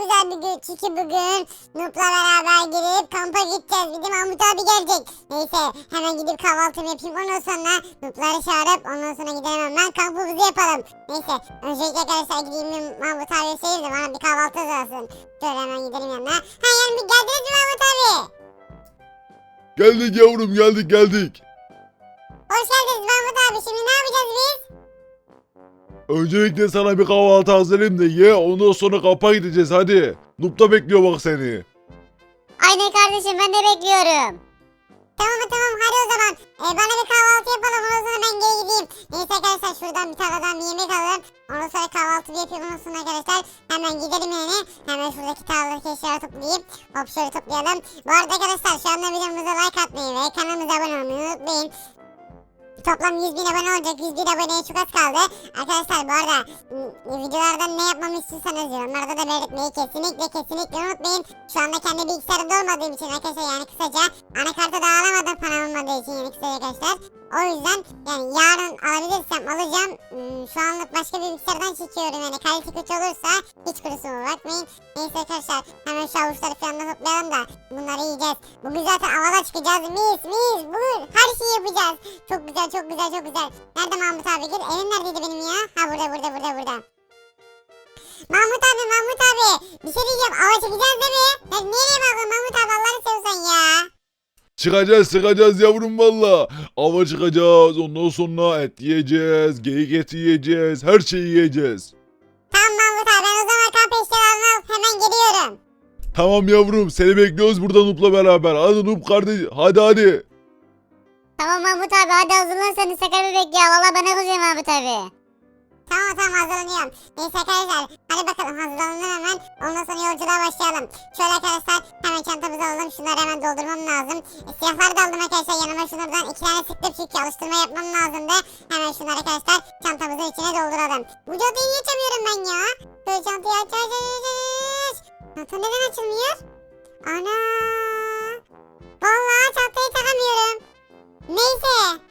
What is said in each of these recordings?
güzel bir gün. Çünkü bugün Nup'la beraber girip kampa gideceğiz. Bir de Mahmut abi gelecek. Neyse hemen gidip kahvaltımı yapayım. Ondan sonra Nup'ları çağırıp ondan sonra gidelim hemen kampımızı yapalım. Neyse öncelikle arkadaşlar gideyim bir Mahmut abiye söyleyeyim bana bir kahvaltı hazırlasın. Şöyle hemen gidelim yanına. Ha yani bir geldiniz mi Mahmut abi? Geldik yavrum geldik geldik. Öncelikle sana bir kahvaltı hazırlayayım da ye ondan sonra kampa gideceğiz hadi. Nupta bekliyor bak seni. Aynen kardeşim ben de bekliyorum. Tamam tamam hadi o zaman. Ee, bana bir kahvaltı yapalım ondan sonra ben geri gideyim. Neyse arkadaşlar şuradan bir tarladan bir yemek alalım. Ondan sonra kahvaltı yapayım ondan sonra arkadaşlar hemen gidelim yani. Hemen şuradaki tarladaki eşyaları toplayayım. Hop şöyle toplayalım. Bu arada arkadaşlar şu anda videomuza like atmayı ve kanalımıza abone olmayı unutmayın. Toplam 100 bin abone olacak. 100 bin aboneye çok az kaldı. Arkadaşlar bu arada m, videolarda ne yapmamı istiyorsanız yorumlarda da belirtmeyi kesinlikle kesinlikle unutmayın. Şu anda kendi bilgisayarımda olmadığım için arkadaşlar yani kısaca anakarta da alamadım para olmadığı için yani kısaca arkadaşlar. O yüzden yani yarın alabilirsem alacağım. Hmm, Şu anlık başka bir bilgisayardan çekiyorum yani kalite kötü olursa hiç kurusumu bakmayın. Neyse arkadaşlar hemen şu avuçları falan da toplayalım da bunları yiyeceğiz. Bugün zaten avada çıkacağız mis mis bugün her şeyi yapacağız. Çok güzel çok güzel çok güzel. Nerede Mahmut abi gel evin neredeydi benim ya? Ha burada burada burada burada. Mahmut abi Mahmut abi bir şey diyeceğim ava çıkacağız değil mi? Ya nereye bakıyorsun Mahmut abi Allah'ını seversen ya. Çıkacağız çıkacağız yavrum valla. Ava çıkacağız ondan sonra et yiyeceğiz, geyik eti yiyeceğiz, her şeyi yiyeceğiz. Tamam Mahmut abi ben o zaman eşyalarını alıp hemen geliyorum. Tamam yavrum seni bekliyoruz burada Nup'la beraber. Hadi Nup kardeş hadi hadi. Tamam Mahmut abi hadi hazırlan seni sakar bebek ya valla bana kızıyor Mahmut abi. Tamam tamam hazırlanıyorum. Neyse arkadaşlar hadi bakalım hazırlanalım hemen. Ondan sonra yolculuğa başlayalım. Şöyle arkadaşlar hemen çantamızı alalım. Şunları hemen doldurmam lazım. E, silahları da aldım arkadaşlar yanıma şunlardan iki tane sıktım çünkü alıştırma yapmam lazımdı. Hemen şunları arkadaşlar çantamızın içine dolduralım. Bu cadıyı niye ben ya? Şöyle çantayı aç. Çanta neden açılmıyor? Ana. Vallahi çantayı takamıyorum. Neyse.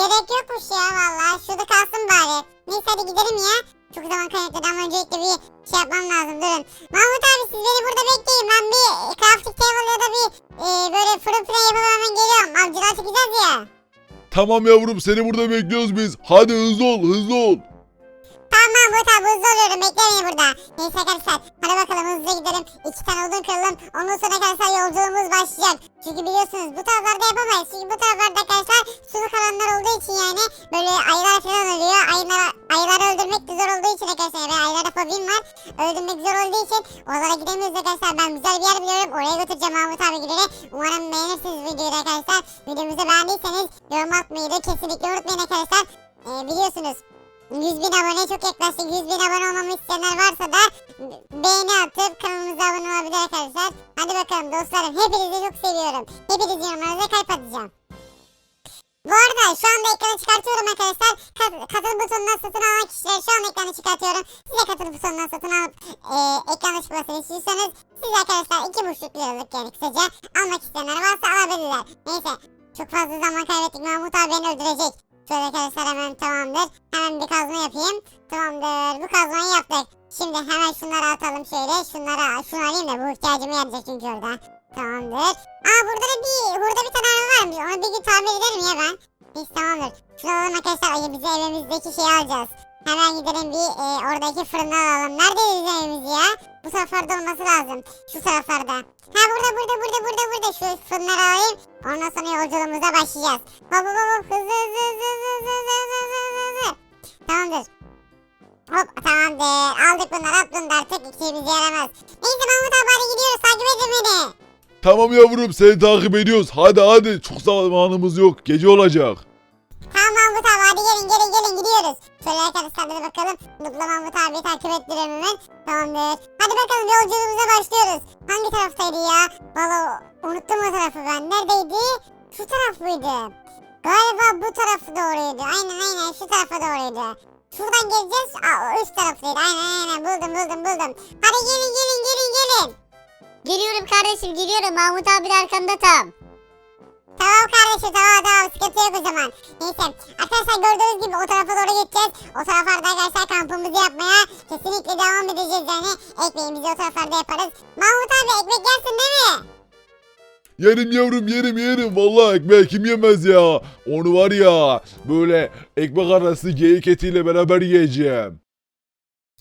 Gerek yokmuş ya vallahi. Şurada kalsın bari. Neyse hadi gidelim ya. Çok zaman kaynakladı ama öncelikle bir şey yapmam lazım. Durun. Mahmut abi siz beni burada bekleyin. Ben bir crafting table ya da bir e, böyle fırın fırın yapıp hemen geliyorum. Avcılığa çıkacağız ya. Tamam yavrum seni burada bekliyoruz biz. Hadi hızlı ol hızlı ol. Tamam Mahmut abi hızlı oluyorum. Bekle burada. Neyse arkadaşlar. Hadi bakalım hızlı gidelim. İki tane odun kıralım. Ondan sonra arkadaşlar yolculuğumuz başlayacak. Çünkü biliyorsunuz bu taraflarda yapamayız. Çünkü bu taraflarda arkadaşlar suluk alanlar olduğu için yani böyle ayılar falan oluyor. Ayılar, ayıları öldürmek de zor olduğu için arkadaşlar. Ben ayılara fobim var. Öldürmek zor olduğu için oralara gidemiyoruz arkadaşlar. Ben güzel bir yer biliyorum. Oraya götüreceğim Mahmut abi giderek. Umarım beğenirsiniz videoyu arkadaşlar. Videomuzu beğendiyseniz yorum atmayı da kesinlikle unutmayın arkadaşlar. Ee, biliyorsunuz 100 bin abone çok yaklaştık. 100 bin abone olmamı isteyenler varsa da beğeni atıp kanalımıza abone olabilir arkadaşlar. Hadi bakalım dostlarım. Hepinizi çok seviyorum. Hepinizi yorumlarınıza kalp atacağım. Bu arada şu anda ekranı çıkartıyorum arkadaşlar. Kat- Katıl butonundan satın alan kişiler şu an ekranı çıkartıyorum. Size katıl butonundan satın alıp e, ekrana çıkmasını istiyorsanız siz arkadaşlar iki buçuk liralık yani kısaca almak isteyenler varsa alabilirler. Neyse çok fazla zaman kaybettik. Mahmut abi beni öldürecek. Şöyle arkadaşlar hemen tamamdır. Hemen bir kazma yapayım. Tamamdır. Bu kazmayı yaptık. Şimdi hemen şunları atalım şöyle. Şunları al. Şunu alayım da bu ihtiyacımı yarayacak çünkü orada. Tamamdır. Aa burada da bir burada bir tane araba varmış. Onu bir gün tamir ederim ya ben. Neyse tamamdır. Şunu alalım arkadaşlar. Bize evimizdeki şeyi alacağız. Hemen gidelim bir e, oradaki fırını alalım. Nerede bizim evimiz ya? Bu taraflarda olması lazım. Şu taraflarda. Ha burada burada burada burada burada. Şu fırınları alayım. Ondan sonra yolculuğumuza başlayacağız. Hop hop hop hızlı hızlı hızlı hızlı hızlı hızlı hızlı hızlı. Tamamdır. Hop tamamdır. Aldık bunları at da artık ikimize yaramaz. Neyse Mahmut abi hadi gidiyoruz takip edin beni. Tamam yavrum seni takip ediyoruz. Hadi hadi çok zamanımız yok. Gece olacak. Tamam Mahmut abi hadi gelin gelin gelin gidiyoruz. Şöyle arkadaşlar hadi bakalım. Mutlu Mahmut abi takip ettiriyorum hemen. Tamamdır. Hadi bakalım yolculuğumuza başlıyoruz. Hangi taraftaydı ya? Valla unuttum o tarafı ben. Neredeydi? Şu taraf mıydı? Galiba bu tarafı doğruydu. Aynen aynen şu tarafa doğruydu. Şuradan geleceğiz. Aa üst taraftaydı. Aynen aynen buldum buldum buldum. Hadi gelin gelin gelin gelin. Geliyorum kardeşim geliyorum. Mahmut abi de arkamda tam. Tamam kardeşim tamam tamam sıkıntı yok o zaman. Neyse arkadaşlar gördüğünüz gibi o tarafa doğru gideceğiz. O taraflarda arkadaşlar kampımızı yapmaya kesinlikle devam edeceğiz yani. Ekmeğimizi o taraflarda yaparız. Mahmut abi ekmek yersin değil mi? Yerim yavrum yerim yerim. Vallahi ekmeği kim yemez ya. Onu var ya böyle ekmek arası geyik etiyle beraber yiyeceğim.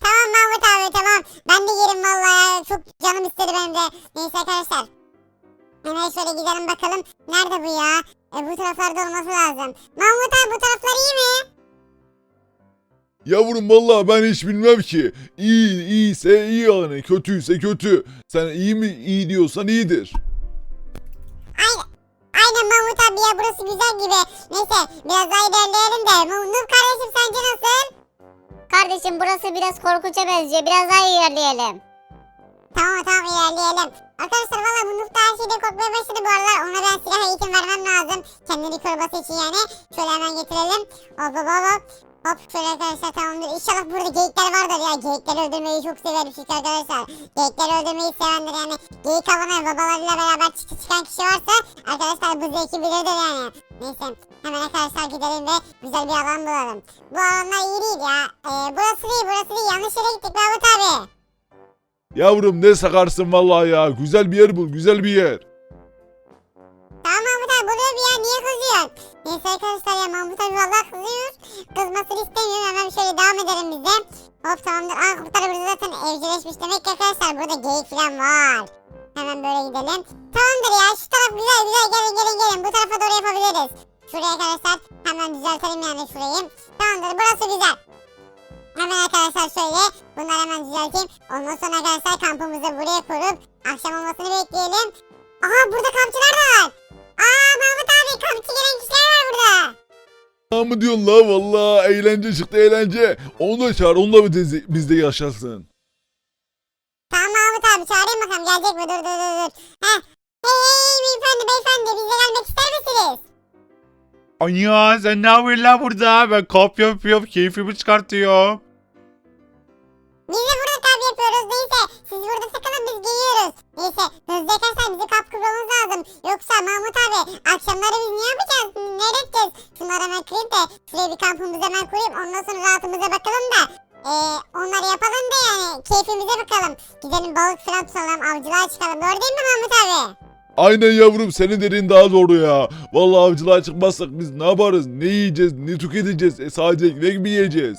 Tamam Mahmut abi tamam. Ben de yerim vallahi ya. Çok canım istedi benim de. Neyse arkadaşlar. Hemen şöyle gidelim bakalım. Nerede bu ya? E, bu taraflarda olması lazım. Mahmut abi bu taraflar iyi mi? Yavrum vallahi ben hiç bilmem ki. İyi iyiyse iyi yani kötüyse kötü. Sen iyi mi iyi diyorsan iyidir. Aynen. Aynen Mahmut abi ya burası güzel gibi. Neyse biraz daha ilerleyelim de. Nur kardeşim sence nasıl? Kardeşim burası biraz korkunça benziyor. Biraz daha ilerleyelim. Tamam tamam ilerleyelim. Arkadaşlar valla bu Nuh da her şeyde korkmaya başladı bu aralar. Ona ben silah eğitim vermem lazım. Kendini koruması için yani. Şöyle hemen getirelim. Hop hop hop hop. Şöyle arkadaşlar tamamdır. İnşallah burada geyikler vardır ya. Geyikleri öldürmeyi çok severim çünkü arkadaşlar. Geyikleri öldürmeyi sevendir yani. Geyik avına babalarıyla beraber çıkı çıkan kişi varsa arkadaşlar bu zevki bilirdir yani. Neyse hemen arkadaşlar gidelim ve güzel bir alan bulalım. Bu alanlar iyi değil ya. Ee, burası değil burası değil. Yanlış yere gittik Mahmut abi. Yavrum ne sakarsın vallahi ya. Güzel bir yer bul güzel bir yer. Tamam Mahmut abi buluyor bir ya niye kızıyorsun? Neyse arkadaşlar ya Mahmut abi valla kızıyor. Kızmasını istemiyorum hemen şöyle devam edelim biz de. Hop tamamdır. Aa kurtlar burada zaten evcilleşmiş demek ki arkadaşlar burada geyik falan var. Hemen böyle gidelim. Tamamdır ya şu taraf güzel güzel gelin gelin gelin bu tarafa doğru yapabiliriz. Şuraya arkadaşlar hemen düzeltelim yani şurayı. Tamamdır burası güzel. Hemen arkadaşlar şöyle bunları hemen düzelteyim. Ondan sonra arkadaşlar kampımızı buraya kurup akşam olmasını bekleyelim. Aha burada kampçılar da var. Aa Mahmut abi kampçı gelen kişiler var burada. Ne mı diyorsun la vallahi eğlence çıktı eğlence. Onu da çağır onu da bizde, bizde yaşasın. Tamam Mahmut abi çağırayım bakalım gelecek mi? Dur dur dur dur. Heh. Hey hey beyefendi beyefendi bize gelmek ister misiniz? Anya sen ne yapıyorsun la burada? Ben kap yapıyorum, keyfimi çıkartıyorum. Biz de burada kamp yapıyoruz neyse. Siz burada takılın biz geliyoruz. Neyse hızlı yakarsan bizi kamp kurmamız lazım. Yoksa Mahmut abi akşamları biz ne yapacağız? Ne edeceğiz? Şunları hemen kırayım da şuraya bir kampımızı hemen kurayım. Ondan sonra rahatımıza bakalım da. Ee, onları yapalım da yani keyfimize bakalım. Gidelim balık falan tutalım avcılığa çıkalım. Doğru değil mi Mahmut abi? Aynen yavrum senin derin daha doğru ya. Vallahi avcılığa çıkmazsak biz ne yaparız? Ne yiyeceğiz? Ne tüketeceğiz? E sadece ekmek mi yiyeceğiz?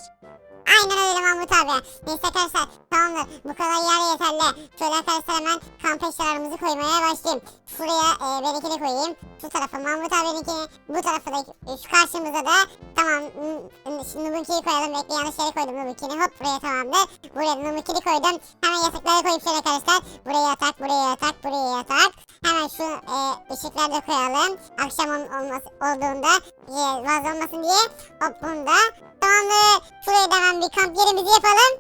Aynen öyle Mahmut abi. Neyse arkadaşlar tamamdır. Bu kadar yer yeterli. Şöyle arkadaşlar hemen kamp eşyalarımızı koymaya başlayayım. Şuraya e, benimkini koyayım. Şu tarafa Mahmut abininkini. Bu tarafa da e, şu karşımıza da. Tamam. Şimdi Nubunki'yi koyalım. Bekle yanlış yere koydum Nubunki'ni. Hop buraya tamamdır. Buraya Nubunki'ni koydum. Hemen yatakları koyup şöyle arkadaşlar. Buraya yatak, buraya yatak, buraya yatak. Hemen şu e, ışıkları da koyalım. Akşam ol, olması, olduğunda e, vaz olmasın diye. Hop bunu da. Tamamdır. Şuraya da hemen bir kamp yerimizi yapalım.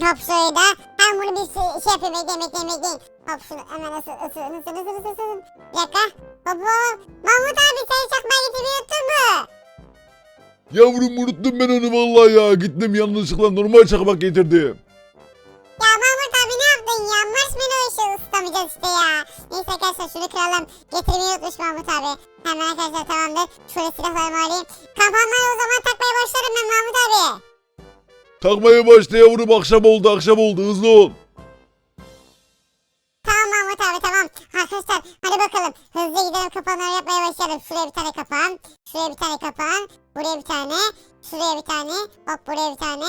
Hop şuraya da. Hem bunu bir şey, şey yapayım. Bekleyin bekleyin bekleyin. Hop şunu hemen ısır ısır ısır ısır ısır ısır. Bir dakika. Hop hop. Mahmut abi sen çakmağı getirmeyi unuttun mu? Yavrum unuttum ben onu vallahi ya. Gittim yanlışlıkla normal çakmak getirdim. İşi ıslamayacağız işte ya. Neyse arkadaşlar şunu kıralım. Getirmeyi unutmuş Mahmut abi. Hemen arkadaşlar tamamdır. Şöyle silahlarımı alayım. Kampanmayı o zaman takmaya başlarım ben Mahmut abi. Takmaya başla yavrum akşam oldu akşam oldu hızlı ol. Tamam Mahmut abi tamam. Arkadaşlar hadi bakalım. Hızlı gidelim kapanları yapmaya başlayalım. Şuraya bir tane kapan. Şuraya bir tane kapan. Buraya bir tane. Şuraya bir tane. Hop buraya bir tane.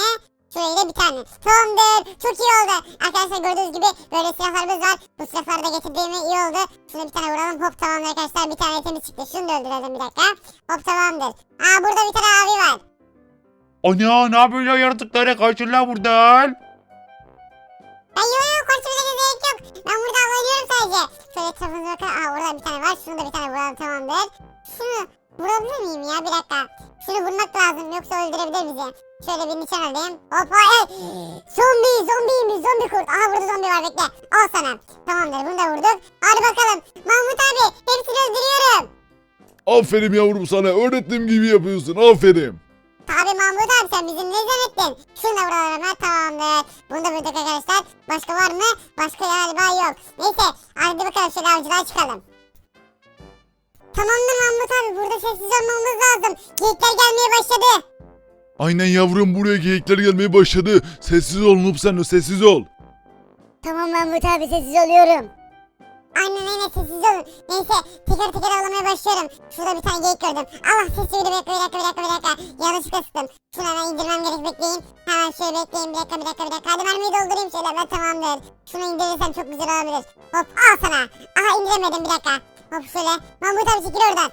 Şuraya da bir tane. Tamamdır. Çok iyi oldu. Arkadaşlar gördüğünüz gibi böyle silahlarımız var. Bu silahları da getirdiğime iyi oldu. Şuna bir tane vuralım. Hop tamamdır arkadaşlar. Bir tane etimiz çıktı. Şunu da öldürelim bir dakika. Hop tamamdır. Aa burada bir tane abi var. Anya ne yapıyorsun la yaratıklara? Kaçın la buradan. Ben yok yok korktuğuna gerek yok. Ben burada avlanıyorum sadece. Şöyle etrafımıza bakalım. Aa orada bir tane var. Şunu da bir tane vuralım tamamdır. Şunu vurabilir miyim ya bir dakika. Şunu vurmak lazım yoksa öldürebilir bizi. Şöyle bir nişan alayım. Hop ay. Zombi zombiymiş zombi kurt. Aha burada zombi var bekle. Al sana. Tamamdır bunu da vurduk. Hadi bakalım. Mahmut abi hepsini öldürüyorum. Aferin yavrum sana öğrettiğim gibi yapıyorsun aferin. Abi Mahmut abi sen bizim ne zannettin? Şunu da vuralım hemen tamamdır. Bunu da vurduk arkadaşlar. Başka var mı? Başka galiba yok. Neyse hadi bakalım şöyle avcılığa çıkalım. Tamamdır Mahmut abi burada sessiz olmamız lazım. Geyikler gelmeye başladı. Aynen yavrum buraya geyikler gelmeye başladı. Sessiz ol de sessiz ol. Tamam Mahmut abi sessiz oluyorum. Aynen aynen sessiz olun. Neyse teker teker avlamaya başlıyorum. Şurada bir tane geyik gördüm. Allah sesi bir dakika bir dakika bir dakika bir dakika. Yanlışlıkla sıktım. Şunu hemen indirmem gerek bekleyin. Hemen şöyle bekleyin bir dakika bir dakika bir dakika. Hadi mermiyi doldurayım şöyle evet tamamdır. Şunu indirirsem çok güzel olabilir. Hop al sana. Aha indiremedim bir dakika. Hop şöyle. Mahmut abi çekil oradan.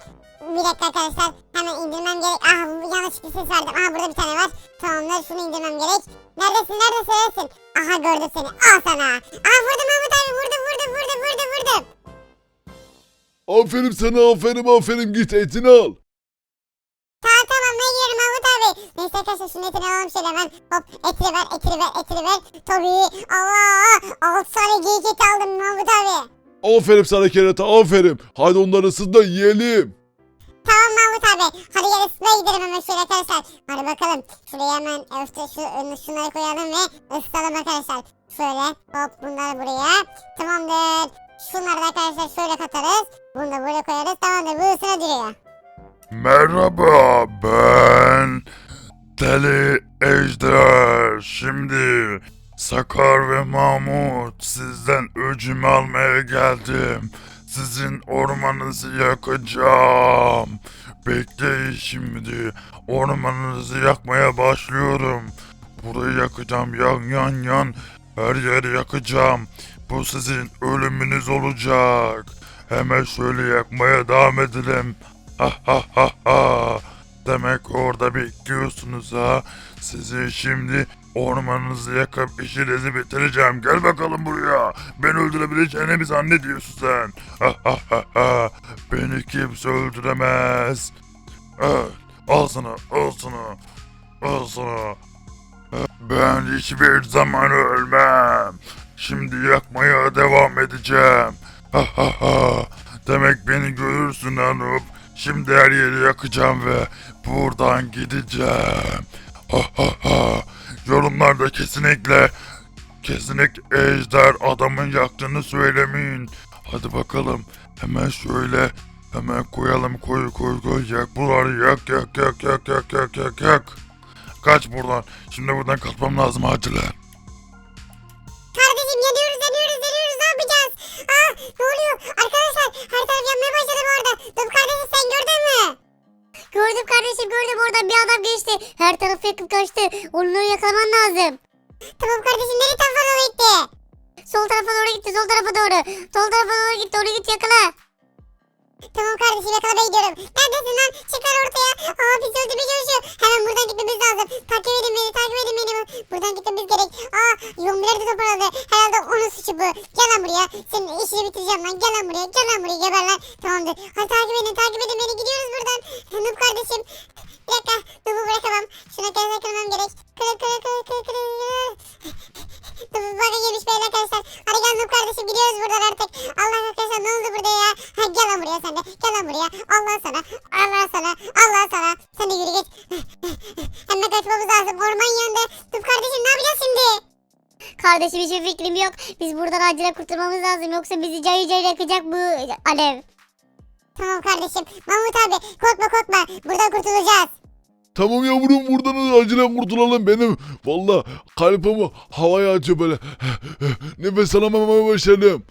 Bir dakika arkadaşlar. Hemen indirmem gerek. Bu yanlışlıkla ses verdim. Aha burada bir tane var. Tamamdır şunu indirmem gerek. Neredesin neredesin neredesin? Aha gördüm seni. Al sana. Aha vurdum Mahmut abi vurdum vurdum vurdum vurdum vurdum. Aferin sana aferin aferin git etini al. Tamam tamam ben yiyorum Mahmut abi. Neyse arkadaşlar şunun etini alalım şöyle hemen. Hop etini ver etini ver etini ver. Tabii. Allah. 6 tane geyik eti aldım Mahmut abi. Aferin sana kerata aferin. Hadi onları ısıt da yiyelim. Tamam Mahmut abi. Hadi gel ısıtmaya gidelim hemen şöyle arkadaşlar. Hadi bakalım. Şuraya hemen işte şu, ön- şunları koyalım ve ısıtalım arkadaşlar. Şöyle hop bunları buraya. Tamamdır. Şunları da arkadaşlar şöyle katarız. Bunu da buraya koyarız. Tamamdır bu ısına duruyor. Merhaba ben Deli Ejder. Şimdi Sakar ve Mahmut sizden öcümü almaya geldim. Sizin ormanınızı yakacağım. Bekleyin şimdi. Ormanınızı yakmaya başlıyorum. Burayı yakacağım yan yan yan. Her yeri yakacağım. Bu sizin ölümünüz olacak. Hemen şöyle yakmaya devam edelim. Ha ha ha ha. Demek orada bekliyorsunuz ha. Sizi şimdi ormanınızı yakıp işinizi bitireceğim. Gel bakalım buraya. Beni öldürebileceğini mi zannediyorsun sen? Beni kimse öldüremez. Evet. Al sana, al sana. Al sana. Ben hiçbir zaman ölmem. Şimdi yakmaya devam edeceğim. Ha ha ha. Demek beni görürsün Anup. Şimdi her yeri yakacağım ve buradan gideceğim. Ha ha ha. Yorumlarda kesinlikle kesinlikle ejder adamın yaktığını söylemeyin. Hadi bakalım. Hemen şöyle hemen koyalım koy koy koy yak buraları yak yak yak yak yak yak yak yak. Kaç buradan. Şimdi buradan kaçmam lazım acilen. Gördüm kardeşim gördüm oradan bir adam geçti. Her tarafı yakıp kaçtı. Onu yakalaman lazım. Tamam kardeşim nereye tarafa doğru gitti? Sol tarafa doğru gitti sol tarafa doğru. Sol tarafa doğru gitti onu git yakala. Tamam kardeşim yakalamaya gidiyorum. Neredesin lan? Çıkar ortaya. Aa bizi öldürmeye çalışıyor. Hemen buradan gitmemiz lazım. Takip edin beni takip edin beni. Buradan gitmemiz gerek. Aa zombiler de toparladı. Herhalde onun suçu bu. Gel lan buraya. Senin işini bitireceğim lan. Gel lan buraya. Gel lan buraya. Geber lan. Tamamdır. Hadi takip edin takip edin beni. Gidiyoruz buradan. Noob kardeşim. Bir dakika. Noob'u bırakamam. Şuna kadar kırmam gerek. Kır kır kır kır kır. Hiçbir fikrim yok. Biz buradan acilen kurtulmamız lazım. Yoksa bizi cayır cayır yakacak bu alev. Tamam kardeşim. Mahmut abi korkma korkma. Buradan kurtulacağız. Tamam yavrum buradan acilen kurtulalım benim. Valla kalbimi havaya açıyor böyle. Nefes alamamaya başladım.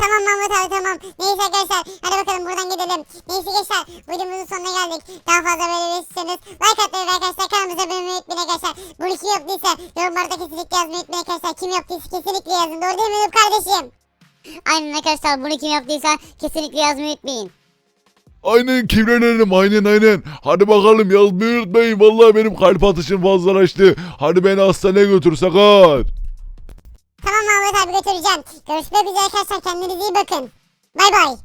Tamam Mahmut abi tamam. Neyse arkadaşlar hadi bakalım buradan gidelim. Neyse gençler videomuzun sonuna geldik. Daha fazla böyle verirseniz like atmayı ve arkadaşlar kanalımıza olmayı unutmayın arkadaşlar. Bunu kim yaptıysa yorumlarda kesinlikle yazmayı unutmayın arkadaşlar. Kim yaptıysa kesinlikle yazın. Doğru değil mi Noob kardeşim? Aynen arkadaşlar bunu kim yaptıysa kesinlikle yazmayı unutmayın. Aynen kibrenelim aynen aynen. Hadi bakalım yazmayı unutmayın. Vallahi benim kalp atışım fazlalaştı. Hadi beni hastaneye götür Sakar. Tamam Mahmut abi götüreceğim. Görüşmek üzere arkadaşlar kendinize iyi bakın. Bay bay.